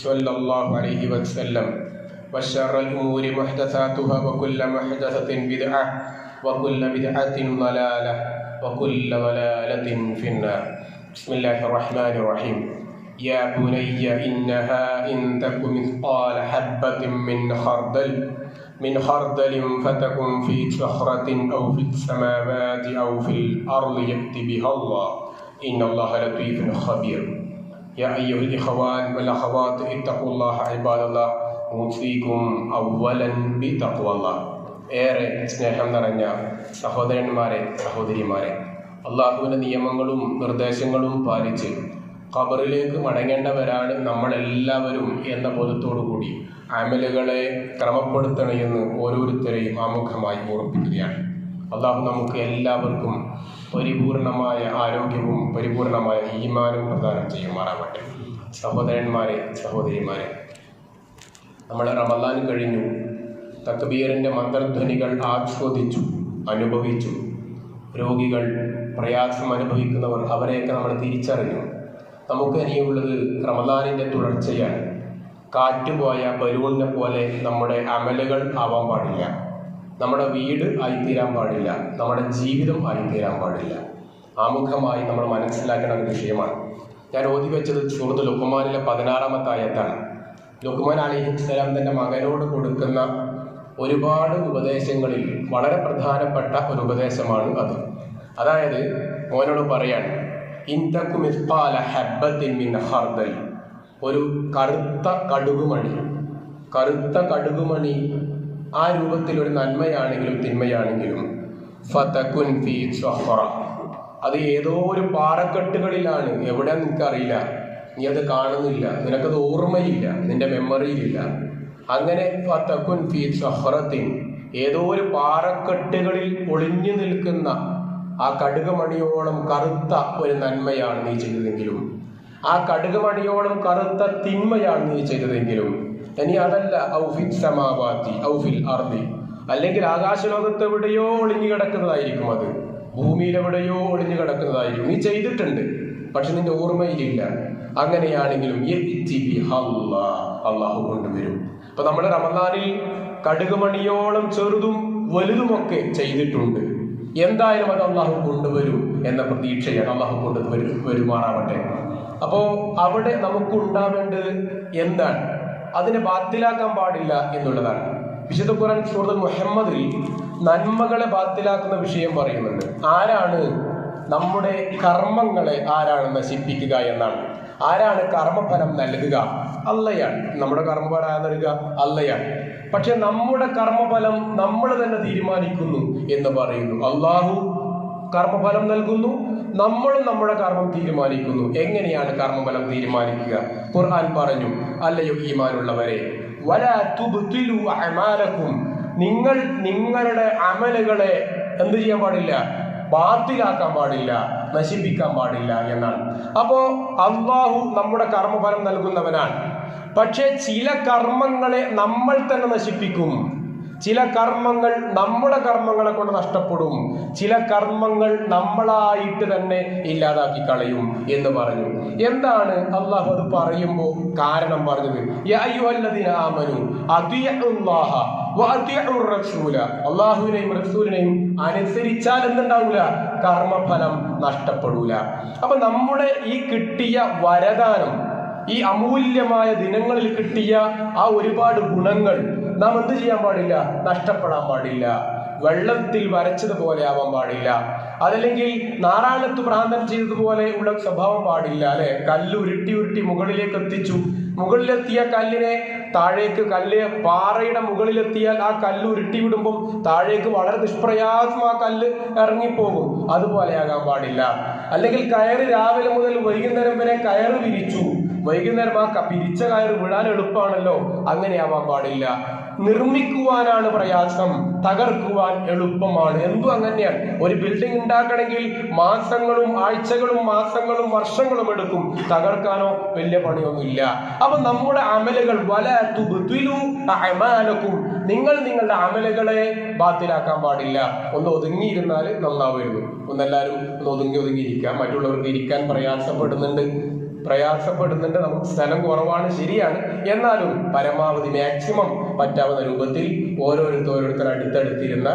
صلى الله عليه وسلم. وشر الأمور محدثاتها وكل محدثة بدعة وكل بدعة ضلالة وكل ضلالة في النار. بسم الله الرحمن الرحيم. يا بني إنها إن تك مثقال حبة من خردل من خردل فتكن في صخرة أو في السماوات أو في الأرض يأت بها الله. إن الله لطيف خبير. يا أيها الإخوان والأخوات اتقوا الله عباد الله أوصيكم أولا بتقوى الله ഏറെ സ്നേഹം നിറഞ്ഞ സഹോദരന്മാരെ സഹോദരിമാരെ അള്ളാഹുവിൻ്റെ നിയമങ്ങളും നിർദ്ദേശങ്ങളും പാലിച്ച് ഖബറിലേക്ക് മടങ്ങേണ്ടവരാണ് നമ്മളെല്ലാവരും എന്ന ബോധത്തോടു കൂടി അമലുകളെ ക്രമപ്പെടുത്തണമെന്ന് ഓരോരുത്തരെയും ആമുഖമായി ഓർപ്പിക്കുകയാണ് അള്ളാഹു നമുക്ക് എല്ലാവർക്കും പരിപൂർണമായ ആരോഗ്യവും പരിപൂർണമായ ഈമാനും പ്രദാനം ചെയ്യുമാറാവട്ടെ. സഹോദരന്മാരെ സഹോദരിമാരെ നമ്മൾ റമദാൻ കഴിഞ്ഞു. തക്ബീറിന്റെ മന്ത്രധ്വനികൾ ആസ്വദിച്ചു അനുഭവിച്ചു. രോഗികൾ പ്രയാസം അനുഭവിക്കുന്നവർ അവരെയൊക്കെ നമ്മൾ തിരിച്ചറിഞ്ഞു. നമുക്ക് ഇനിയുള്ളത് റമദാനിന്റെ തുടർച്ചയാണ്. കാറ്റുപോയ ബലൂണിനെ പോലെ നമ്മുടെ അമലുകൾ ആവാൻ പാടില്ല. നമ്മുടെ വീട് ആയിത്തീരാൻ പാടില്ല. നമ്മുടെ ജീവിതം ആയിത്തീരാൻ പാടില്ല. ആമുഖമായി നമ്മൾ മനസ്സിലാക്കേണ്ട ഒരു വിഷയമാണ്. ഞാൻ ഓതി വെച്ചത് സുഹൃത്ത് ലുക്കുമാനിലെ പതിനാറാമത്തെ ആയത്താണ് ലുക്കുമാൻ അലിഹിസ്സലാം തന്റെ മകനോട് കൊടുക്കുന്ന ഒരുപാട് ഉപദേശങ്ങളിൽ വളരെ പ്രധാനപ്പെട്ട ഒരു ഉപദേശമാണ് അത്. അതായത് മോനോട് പറയാണ് ഇന്തക്കും മിസ്പാല ഹബ്ബത്തിൻ മിൻ ഹർദൽ ഒരു കറുത്ത കടുകുമണി. കറുത്ത കടുകുമണി ആ രൂപത്തിൽ ഒരു നന്മയാണെങ്കിലും തിന്മയാണെങ്കിലും ഫതകുൻ ഫി സഹറ അത് ഏതോ ഒരു പാറക്കെട്ടുകളിലാണ്. എവിടെ നിനക്കറിയില്ല. നീ അത് കാണുന്നില്ല. നിനക്കത് ഓർമ്മയില്ല. നിന്റെ മെമ്മറിയിലില്ല. അങ്ങനെ ഫതകുൻ ഫി സഹറത്തിൻ ഏതോ ഒരു പാറക്കെട്ടുകളിൽ ഒളിഞ്ഞു നിൽക്കുന്ന ആ കടുകമണിയോളം കറുത്ത ഒരു നന്മയാണ് നീ ചെയ്തതെങ്കിലും ആ കടുകമണിയോളം കറുത്ത തിന്മയാണ് നീ ചെയ്തതെങ്കിലും ഇനി അതല്ല ഔഫിൽ സമാവാത്തി ഔഫിൽ അർദി. അല്ലെങ്കിൽ ആകാശലോകത്ത് എവിടെയോ ഒളിഞ്ഞു കിടക്കുന്നതായിരിക്കും അത്. ഭൂമിയിൽ എവിടെയോ ഒളിഞ്ഞു കിടക്കുന്നതായിരിക്കും. നീ ചെയ്തിട്ടുണ്ട് പക്ഷെ നിന്റെ ഓർമ്മയിലില്ല. അങ്ങനെയാണെങ്കിലും അള്ളാഹു കൊണ്ടുവരും. അപ്പൊ നമ്മൾ റമദാനിൽ കടുകുമണിയോളം ചെറുതും വലുതുമൊക്കെ ചെയ്തിട്ടുണ്ട്. എന്തായാലും അത് അള്ളാഹു കൊണ്ടുവരും എന്ന പ്രതീക്ഷയാണ് അള്ളാഹു കൊണ്ടുവരും വരുമാറാവട്ടെ. അപ്പോ അവിടെ നമുക്ക് ഉണ്ടാവേണ്ടത് എന്താണ്? അതിനെ ബാത്തിലാക്കാൻ പാടില്ല എന്നുള്ളതാണ്. വിശുദ്ധ ഖുറാൻ സുഹൃത്ത് മുഹമ്മദിൽ നന്മകളെ ബാത്തിലാക്കുന്ന വിഷയം പറയുന്നുണ്ട്. ആരാണ് നമ്മുടെ കർമ്മങ്ങളെ ആരാണ് നശിപ്പിക്കുക എന്നാണ്. ആരാണ് കർമ്മഫലം നൽകുക? അല്ലയാണ് നമ്മുടെ കർമ്മഫലം നൽകുക? അല്ലയാണ് പക്ഷെ നമ്മുടെ കർമ്മഫലം നമ്മൾ തന്നെ തീരുമാനിക്കുന്നു എന്ന് പറയുന്നു. അള്ളാഹു കർമ്മഫലം നൽകുന്നു നമ്മളും നമ്മുടെ കർമ്മം തീരുമാനിക്കുന്നു. എങ്ങനെയാണ് കർമ്മഫലം തീരുമാനിക്കുക? ഖുർആൻ പറഞ്ഞു അല്ലയോ ഈമാനുള്ളവരെ നിങ്ങൾ നിങ്ങളുടെ അമലുകളെ എന്ത് ചെയ്യാൻ പാടില്ല? ബാത്തിലാക്കാൻ പാടില്ല നശിപ്പിക്കാൻ പാടില്ല എന്നാണ്. അപ്പോ അള്ളാഹു നമ്മുടെ കർമ്മഫലം നൽകുന്നവനാണ്. പക്ഷേ ചില കർമ്മങ്ങളെ നമ്മൾ തന്നെ നശിപ്പിക്കും. ചില കർമ്മങ്ങൾ നമ്മുടെ കർമ്മങ്ങളെ കൊണ്ട് നഷ്ടപ്പെടും. ചില കർമ്മങ്ങൾ നമ്മളായിട്ട് തന്നെ ഇല്ലാതാക്കി കളയും എന്ന് പറഞ്ഞു. എന്താണ് അള്ളാഹു അത് പറയുമ്പോൾ കാരണം പറഞ്ഞത്? അള്ളാഹുവിനെയും റസൂലിനെയും അനുസരിച്ചാൽ എന്തുണ്ടാവൂല? കർമ്മഫലം നഷ്ടപ്പെടൂല. അപ്പൊ നമ്മുടെ ഈ കിട്ടിയ വരദാനം ഈ അമൂല്യമായ ദിനങ്ങളിൽ കിട്ടിയ ആ ഒരുപാട് ഗുണങ്ങൾ നാം എന്ത് ചെയ്യാൻ പാടില്ല? നഷ്ടപ്പെടാൻ പാടില്ല. വെള്ളത്തിൽ വരച്ചതുപോലെ ആവാൻ പാടില്ല. അതല്ലെങ്കിൽ നാരായണത്ത് ഭ്രാന്തൻ ചെയ്തതുപോലെ ഉള്ള സ്വഭാവം പാടില്ല അല്ലെ? കല്ല് ഉരുട്ടി ഉരുട്ടി മുകളിലേക്ക് എത്തിച്ചു. മുകളിലെത്തിയ കല്ലിനെ താഴേക്ക് കല്ല് പാറയുടെ മുകളിലെത്തിയാൽ ആ കല്ല് ഉരുട്ടി വിടുമ്പോൾ താഴേക്ക് വളരെ നിഷ്പ്രയാസം ആ കല്ല് ഇറങ്ങിപ്പോകും. അതുപോലെയാകാൻ പാടില്ല. അല്ലെങ്കിൽ കയറ് രാവിലെ മുതൽ വൈകുന്നേരം വരെ കയറ് വിരിച്ചു. വൈകുന്നേരം ആ പിരിച്ച കയറ് വിടാൻ എളുപ്പമാണല്ലോ. അങ്ങനെയാവാൻ പാടില്ല. നിർമ്മിക്കുവാനാണ് പ്രയാസം. തകർക്കുവാൻ എളുപ്പമാണ്. എന്തും അങ്ങനെയാണ്? ഒരു ബിൽഡിംഗ് ഉണ്ടാക്കണമെങ്കിൽ മാസങ്ങളും ആഴ്ചകളും മാസങ്ങളും വർഷങ്ങളും എടുക്കും. തകർക്കാനോ വലിയ പണിയൊന്നുമില്ല. അപ്പൊ നമ്മുടെ അമലുകൾ വല തുബ്തിലു നിങ്ങൾ നിങ്ങളുടെ അമലുകളെ ബാത്തിലാക്കാൻ പാടില്ല. ഒന്ന് ഒതുങ്ങിയിരുന്നാൽ നന്നാവുമായിരുന്നു. ഒന്നെല്ലാവരും ഒന്ന് ഒതുങ്ങി ഒതുങ്ങിയിരിക്കാം. മറ്റുള്ളവർക്ക് ഇരിക്കാൻ പ്രയാസപ്പെടുന്നുണ്ട്. പ്രയാസപ്പെടുന്നുണ്ട്. നമുക്ക് സ്ഥലം കുറവാണ് ശരിയാണ്. എന്നാലും പരമാവധി മാക്സിമം പറ്റാവുന്ന രൂപത്തിൽ ഓരോരുത്തർ ഓരോരുത്തർ അടുത്തടുത്തിരുന്ന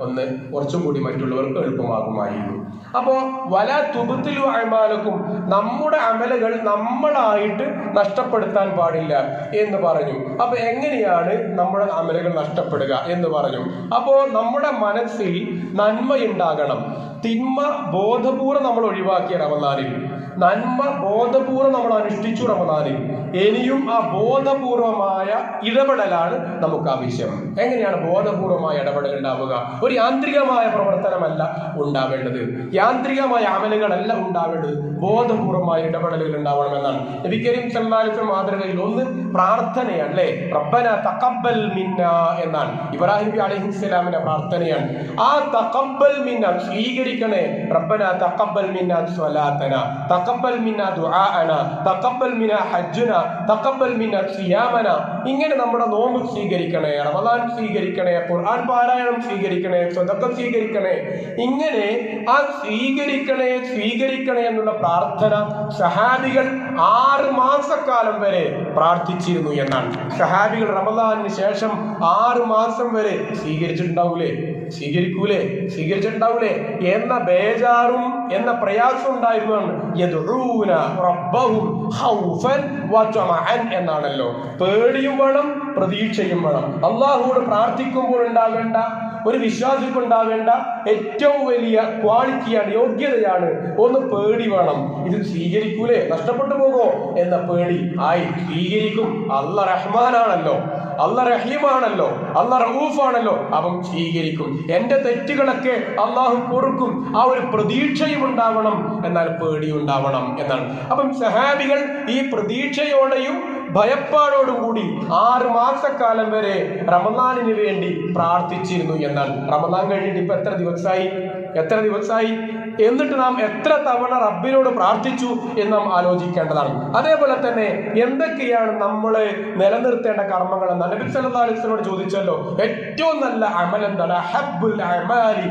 ഒന്ന് കുറച്ചും കൂടി മറ്റുള്ളവർക്ക് എളുപ്പമാകുമായിരുന്നു. അപ്പോ വല തുബത്തിലു അമാലക്കും നമ്മുടെ അമലുകൾ നമ്മളായിട്ട് നഷ്ടപ്പെടുത്താൻ പാടില്ല എന്ന് പറഞ്ഞു. അപ്പൊ എങ്ങനെയാണ് നമ്മുടെ അമലുകൾ നഷ്ടപ്പെടുക എന്ന് പറഞ്ഞു. അപ്പോ നമ്മുടെ മനസ്സിൽ നന്മയുണ്ടാകണം. തിന്മ ബോധപൂർവം നമ്മൾ ഒഴിവാക്കിയ റമദാനിൽ. നന്മ ബോധപൂർവം നമ്മൾ അനുഷ്ഠിച്ചു റമദാനിൽ. ഇനിയും ആ ബോധപൂർവമായ ഇടപെടലാണ് നമുക്ക് ആവശ്യം. എങ്ങനെയാണ് ബോധപൂർവമായ ഇടപെടൽ ഉണ്ടാവുക? ഒരു യാന്ത്രികമായ പ്രവർത്തനമല്ല ഉണ്ടാവേണ്ടത്. യാന്ത്രികമായ അമലുകളല്ല ഉണ്ടാവേണ്ടത്. ബോധപൂർവമായ ഇടപെടലുകൾ ഉണ്ടാവണമെന്നാണ്. നബി കരീം സല്ലാലിന്റെ മാതൃകയിൽ ഒന്ന് പ്രാർത്ഥനയല്ലേ? റബ്ബന തഖബ്ബൽ മിന്ന എന്നാണ്. ഇബ്രാഹിം നബി അലഹിസ്ലാമിന്റെ പ്രാർത്ഥനയാണ്. ആ തക്കബൽ മിന്ന സ്വീകരിക്കണേ. റബ്ബന തക്കബൽ മിന്ന സ്വലാത്തന. തക്കബൽ മിന്ന ദുആന തക്കബൽ മിന്ന ഹജ്ജുന. തക്കബൽ മിന്ന സിയാമന. ഇങ്ങനെ നമ്മുടെ നോമ്പ് സ്വീകരിക്കണേ റമദാൻ സ്വീകരിക്കണേ ഖുർആൻ പാരായണം സ്വീകരിക്കണേ സ്വതക്കം സ്വീകരിക്കണേ. ഇങ്ങനെ ആ സ്വീകരിക്കണേ സ്വീകരിക്കണേ എന്നുള്ള പ്രാർത്ഥന സഹാബികൾ ആറ് മാസക്കാലം വരെ പ്രാർത്ഥിച്ചിരുന്നു എന്നാണ്. സഹാബികൾ റമദാനിന് ശേഷം ആറ് മാസം വരെ സ്വീകരിച്ചിട്ടുണ്ടാവൂലേ? സ്വീകരിക്കൂലേ? സ്വീകരിച്ചിട്ടുണ്ടാവൂലേ? എന്ന ബേജാറും എന്ന പ്രയാസം ഉണ്ടായിരുന്നതാണ്. എന്നാണല്ലോ. പേടിയും വേണം പ്രതീക്ഷയും വേണം. അള്ളാഹുവോട് പ്രാർത്ഥിക്കുമ്പോൾ ഉണ്ടാകേണ്ട ഒരു വിശ്വാസിക്ക് ഉണ്ടാകേണ്ട ഏറ്റവും വലിയ ക്വാളിറ്റിയാണ് യോഗ്യതയാണ്. ഒന്ന് പേടി വേണം. ഇത് സ്വീകരിക്കൂലേ? നഷ്ടപ്പെട്ടു പോകുമോ? എന്ന പേടി ആയി സ്വീകരിക്കും. അല്ല റഹ്മാനാണല്ലോ. അല്ല റഹീമാണല്ലോ. അല്ല റഹൂഫാണല്ലോ അവൻ സ്വീകരിക്കും. എന്റെ തെറ്റുകളൊക്കെ അള്ളാഹു പൊറുക്കും. ആ ഒരു പ്രതീക്ഷയും ഉണ്ടാവണം. എന്നാൽ പേടി ഉണ്ടാവണം എന്നാണ്. അപ്പം സഹാബികൾ ഈ പ്രതീക്ഷയോടെയും ഭയപ്പാടോടും കൂടി ആറ് മാസക്കാലം വരെ റമദാനിന് വേണ്ടി പ്രാർത്ഥിച്ചിരുന്നു എന്നാണ് റമദാൻ കഴിഞ്ഞിട്ട് ഇപ്പൊ എത്ര ദിവസമായി? എത്ര ദിവസമായി? എന്നിട്ട് നാം എത്ര തവണ റബ്ബിനോട് പ്രാർത്ഥിച്ചു എന്ന് നാം ആലോചിക്കേണ്ടതാണ്. അതേപോലെ തന്നെ എന്തൊക്കെയാണ് നമ്മൾ നിലനിർത്തേണ്ട കർമ്മങ്ങൾ നബി സല്ലല്ലാഹു അലൈഹി വസല്ലമയോട് ചോദിച്ചല്ലോ ഏറ്റവും നല്ല അമൽ എന്താണ്? അഹബ്ബുൽ അമാലി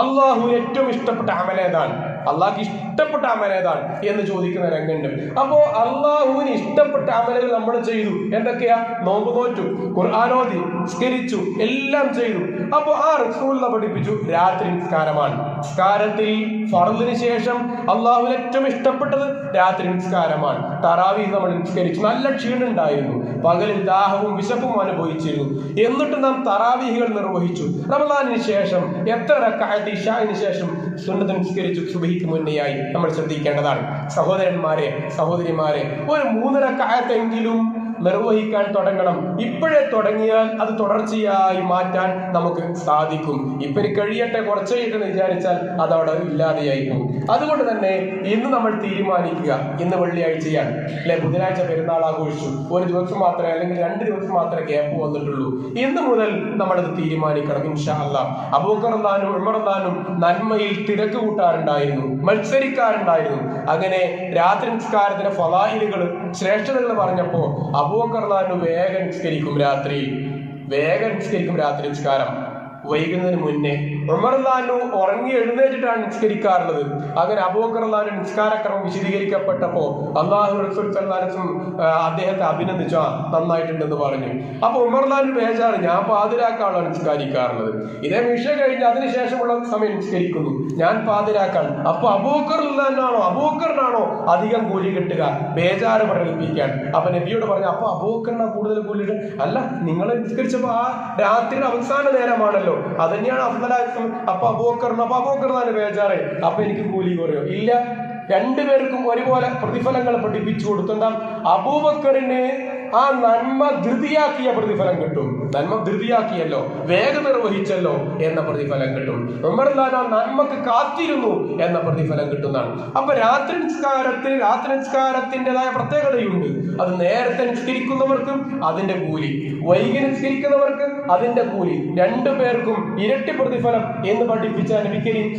അള്ളാഹു ഏറ്റവും ഇഷ്ടപ്പെട്ട അമലേതാണ് അള്ളാഹ്ക്ക് ഇഷ്ടപ്പെട്ട അമലേതാണ് എന്ന് ചോദിക്കുന്ന രംഗുണ്ട് അപ്പോ അള്ളാഹുവിന് ഇഷ്ടപ്പെട്ട അമലുകൾ നമ്മൾ ചെയ്തു. എന്തൊക്കെയാ? നോമ്പ് നോറ്റു ഖുർആാനോദി സ്കരിച്ചു എല്ലാം ചെയ്തു. അപ്പോ ആ റസൂലിനെ പഠിപ്പിച്ചു. രാത്രി നിസ്കാരമാണ് നിസ്കാരത്തിൽ ഫറുദിന് ശേഷം അള്ളാഹുവിന് ഏറ്റവും ഇഷ്ടപ്പെട്ടത് രാത്രി നിസ്കാരമാണ്. തറാവി നമ്മൾ നിസ്കരിച്ചു. നല്ല ക്ഷീണുണ്ടായിരുന്നു. പകലിൽ ദാഹവും വിശപ്പും അനുഭവിച്ചിരുന്നു. എന്നിട്ട് നാം തറാവീഹികൾ നിർവഹിച്ചു. റമദാനിന് ശേഷം എത്ര റക്കായത്ത് ഇഷാവിന് ശേഷം സുന്നത്ത് നിസ്കരിച്ചു. സുബഹിക്ക് മുന്നെയായി. നമ്മൾ ശ്രദ്ധിക്കേണ്ടതാണ്. സഹോദരന്മാരെ സഹോദരിമാരെ ഒരു മൂന്നര കായത്തെങ്കിലും നിർവഹിക്കാൻ തുടങ്ങണം. ഇപ്പോഴേ തുടങ്ങിയാൽ അത് തുടർച്ചയായി മാറ്റാൻ നമുക്ക് സാധിക്കും. ഇപ്പൊ കഴിയട്ടെ കുറച്ച് കഴിയട്ടെന്ന് വിചാരിച്ചാൽ അതവിടെ ഇല്ലാതെയായി പോകും. അതുകൊണ്ട് തന്നെ ഇന്ന് നമ്മൾ തീരുമാനിക്കുക ഇന്ന് വെള്ളിയാഴ്ചയാണ്. അല്ലെ? ബുധനാഴ്ച പെരുന്നാൾ ആഘോഷിച്ചു. ഒരു ദിവസം മാത്രമേ അല്ലെങ്കിൽ രണ്ട് ദിവസം മാത്രമേ ഗ്യാപ്പ് വന്നിട്ടുള്ളൂ. ഇന്ന് മുതൽ നമ്മളത് തീരുമാനിക്കണം ഇൻഷാ അല്ല. അബൂക്കറന്താനും ഉമർന്താനും നന്മയിൽ തിരക്ക് കൂട്ടാറുണ്ടായിരുന്നു മത്സരിക്കാറുണ്ടായിരുന്നു. അങ്ങനെ രാത്രി നിസ്കാരത്തിന്റെ ഫലാഹിലുകൾ ശ്രേഷ്ഠതകൾ പറഞ്ഞപ്പോ അബൂക്കർലാനു വേഗം നിസ്കരിക്കും രാത്രി വേഗം നിസ്കരിക്കും രാത്രി നിസ്കാരം. വൈകുന്നതിന് മുന്നേ ഉമർലാനു ഉറങ്ങി എഴുന്നേറ്റിട്ടാണ് നിസ്കരിക്കാറുള്ളത്. അങ്ങനെ അബൂക്കർലാനു നിസ്കാരക്രമം വിശദീകരിക്കപ്പെട്ടപ്പോ അള്ളാഹു അദ്ദേഹത്തെ അഭിനന്ദിച്ചു. ആ നന്നായിട്ടുണ്ടെന്ന് പറഞ്ഞു. അപ്പൊ ഉമർലാനു ബേജാറ് ഞാൻ പാതിരാക്കാണോ നിസ്കാരിക്കാറുള്ളത്. ഇതേ വിഷ കഴിഞ്ഞ് അതിനുശേഷമുള്ള സമയം നിസ്കരിക്കുന്നു. ഞാൻ പാതിരാക്കാണ്. അപ്പൊ അബൂക്കറിനാണോ അബൂക്കറിനാണോ അധികം കൂലി കിട്ടുക? ബേജാറ് പ്രകടിപ്പിക്കാൻ അപ്പൊ നബിയോട് പറഞ്ഞു അപ്പൊ അബൂക്കറിനാ കൂടുതൽ കൂലി അല്ല നിങ്ങൾ നിസ്കരിച്ചപ്പോ ആ രാത്രിയുടെ അവസാന നേരമാണല്ലോ. അതന്നെയാണ് അഫ്ദലായ അപ്പൊ അബൂക്കറിന് അപ്പൊ തന്നെ ബേജാറ്. അപ്പൊ എനിക്ക് കൂലി കുറയോ? ഇല്ല. രണ്ടുപേർക്കും ഒരുപോലെ പ്രതിഫലങ്ങൾ പഠിപ്പിച്ചു കൊടുത്തുണ്ടാവും അബൂബക്കറിന് ആ നന്മ ധൃതിയാക്കിയ പ്രതിഫലം കിട്ടും. നന്മ ധൃതിയാക്കിയല്ലോ വേഗം നിർവഹിച്ചല്ലോ എന്ന പ്രതിഫലം കിട്ടും. ഉമർലാൻ ആ നന്മക്ക് കാത്തിരുന്നു എന്ന പ്രതിഫലം കിട്ടുന്നതാണ്. അപ്പൊ രാത്രി നിസ്കാരത്തിൽ രാത്രി നിസ്കാരത്തിന്റെതായ പ്രത്യേകതയുണ്ട്. അത് നേരത്തെ നിസ്കരിക്കുന്നവർക്കും അതിന്റെ കൂലി. വൈകി നിസ്കരിക്കുന്നവർക്ക് അതിന്റെ കൂലി. രണ്ടു പേർക്കും ഇരട്ടി പ്രതിഫലം എന്ന് പഠിപ്പിച്ച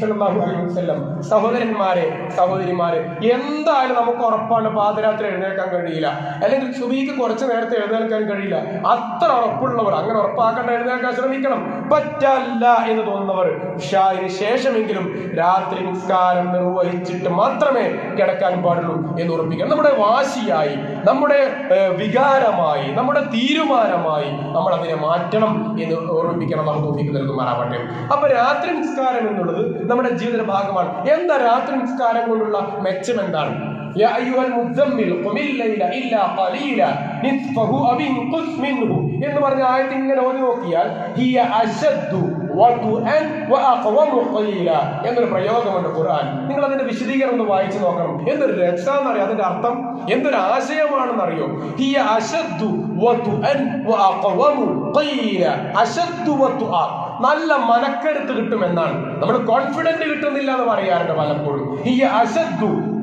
സല്ലല്ലാഹു അലൈഹി വസല്ലം. സഹോദരന്മാരെ സഹോദരിമാരെ എന്തായാലും നമുക്ക് ഉറപ്പാണ് പാതിരാത്രി എഴുന്നേൽക്കാൻ കഴിയില്ല. അല്ലെങ്കിൽ സുബീക്ക് കുറച്ച് നേരത്തെ എഴുന്നേൽക്കാൻ കഴിയില്ല. അത്ര ഉറപ്പുള്ളവർ അങ്ങനെ ഉറപ്പാക്കേണ്ട എഴുന്നേൽക്കാൻ ശ്രമിക്കണം പറ്റല്ല എന്ന് തോന്നുന്നവർ ഇഷായിന് ശേഷമെങ്കിലും രാത്രി നിസ്കാരം നിർവഹിച്ചിട്ട് മാത്രമേ കിടക്കാൻ പാടുള്ളൂ എന്ന് ഉറപ്പിക്കണം നമ്മുടെ വാശിയായി നമ്മുടെ ഏഹ്, വികാരമായി നമ്മുടെ തീരുമാനമായി നമ്മൾ അതിനെ മാറ്റണം എന്ന് ഓർമ്മിപ്പിക്കണം നമുക്ക് തോന്നിക്ക് നൽകുമാറാവട്ടെ അപ്പൊ രാത്രി നിസ്കാരം എന്നുള്ളത് നമ്മുടെ ജീവിതത്തിന്റെ ഭാഗമാണ് എന്താ രാത്രി നിസ്കാരം കൊണ്ടുള്ള മെച്ചം എന്താണ് يا أيها المزمل قم الليل إلا قليلا نصفه أو انقص منه എന്ന് പറഞ്ഞ ആയത്ത് ഇങ്ങനെ ഓതി നോക്കിയാൽ ഹിയ അശദ്ദു എന്നൊരു പ്രയോഗമുണ്ട് ഖുർആൻ. നിങ്ങൾ അതിന്റെ വിശദീകരണം ഒന്ന് വായിച്ചു നോക്കണം. എന്തൊരു രക്ഷാന്നറിയോ? അതിന്റെ അർത്ഥം എന്തൊരു ആശയമാണെന്നറിയോ? ഹിയ അശദ്ദു അശദ്ദു നല്ല മനക്കരുത്ത് കിട്ടുമെന്നാണ്. നമ്മൾ കോൺഫിഡന്റ് കിട്ടുന്നില്ല എന്ന് പറയാറുണ്ട് പലപ്പോഴും. ഈ അശദ്ദു